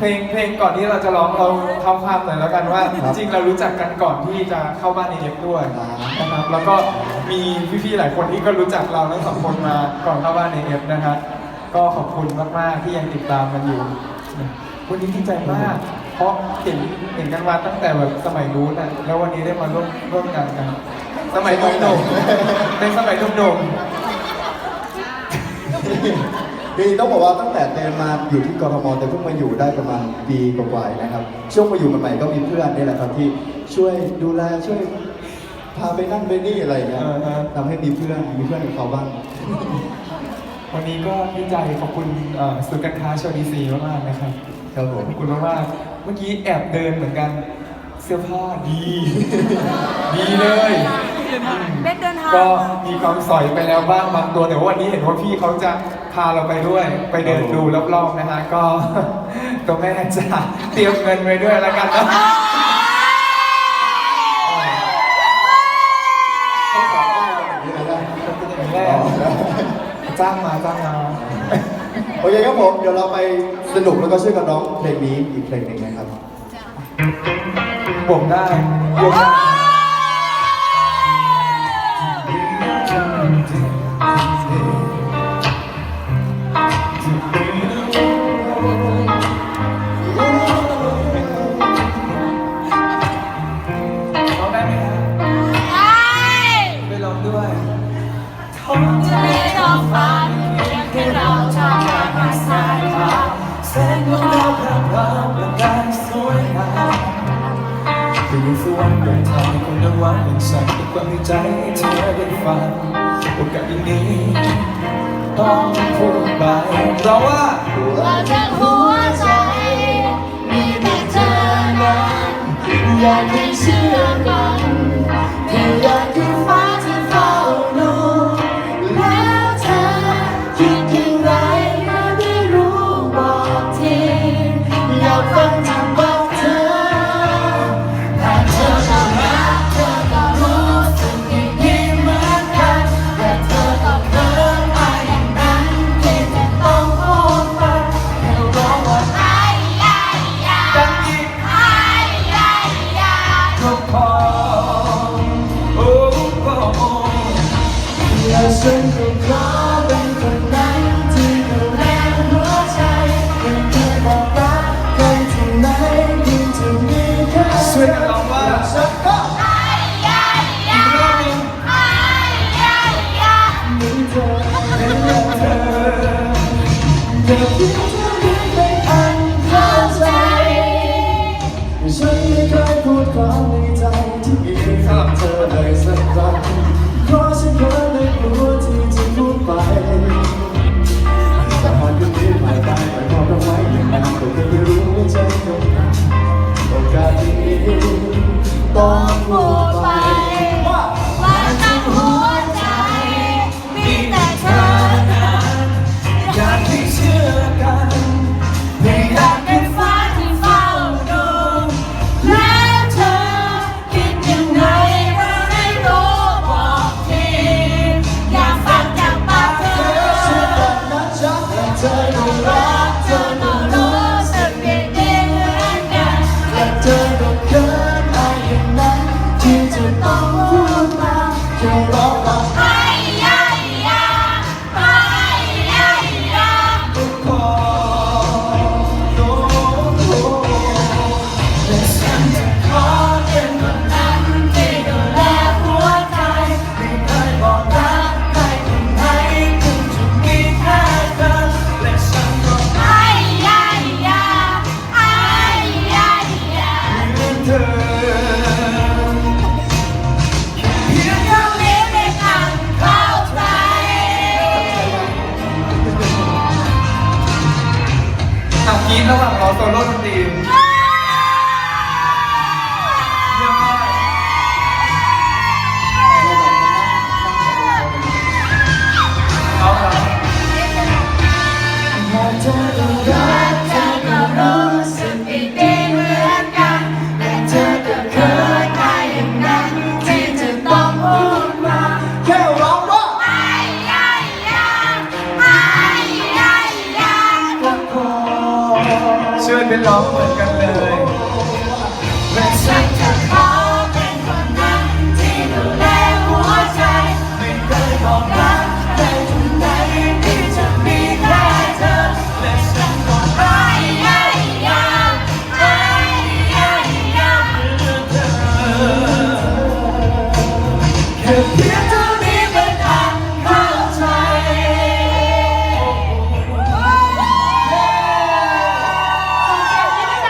เพลงเพลงก่อนที่เราจะร้องเราเท้าความหน่อยแล้วกันว่าครับจริงๆเรารู้จักกันก่อนที่จะเข้าบ้านในเอฟด้วยอ่านนะครับแล้วก็มีพี่ๆหลายคนที่ก็รู้จักเราทั้งสองคนมาก่อนเข้าบ้านในเอฟนะครับก็ขอบคุณมากๆที่ยังติดตามกันอยู่วันนี้ดีใจมาก เพราะเห็นเห็นกันมาตั้งแต่แบบสมัยนู้นนะแล้ววันนี้ได้มาร่วมร่วมงานกัน สมัยหนุ่มๆในสมัยหนุ่มๆ คือต้องบอกว่าตั้งแต่เดินมาอยู่ที่กรทมแต่เพิ่งมาอยู่ได้ประมาณปีกว่าๆนะครับ ช่วงมาอยู่ใหม่ๆก็มีเพื่อนนี่แหละครับที่ช่วยดูแลช่วยพาไปนั่นไปนี่อะไรอย่างเงี้ยเออฮะ ทำให้มีเพื่อนมีเพื่อนกับเขาบ้าง วันนี้ก็ดีใจขอบคุณเอ่อศูนย์การค้าโชว์ดีซีมากๆนะครับครับผม ขอบคุณมากๆเมื่อกี้แอบเดินเหมือนกันเสื้อผ้าดี ดีเลยเบ็ดเดินทาง ก็มีความสอยไปแล้วบ้างบางตัวแต่ว่าวันนี้เห็นว่าพี่เขาจะพาเราไปด้วย ไปเดินดูรอบๆนะฮะก็ตัวแม่จะเตรียมเงินไว้ด้วยแล้วกันนะต้องขอได้แบบนี้เลยนะแม่จ้างมาจ้างมาโอเคครับผมเดี๋ยวเราไปสนุกแล้วก็ช่วยกันร้องเพลงนี้อีกเพลงหนึ่งนะครับผมได้ยกได้ แสงของดาวพร่างพราวและกายสวยงามคือในสวรรค์เดินทางให้คนดังหวังเป็นฉันเป็นความในใจเธอได้ฟังโอกาสอย่างนี้ต้องพูดไปเพราะว่าว่าจากหัวใจ มีแต่เธอนั้นอยากให้เชื่อกัน และ ต้อง อะกรีดระหว่างรอโซโล่ดนตรี เชิญเป็นร้ร้องเหมือนกันเลย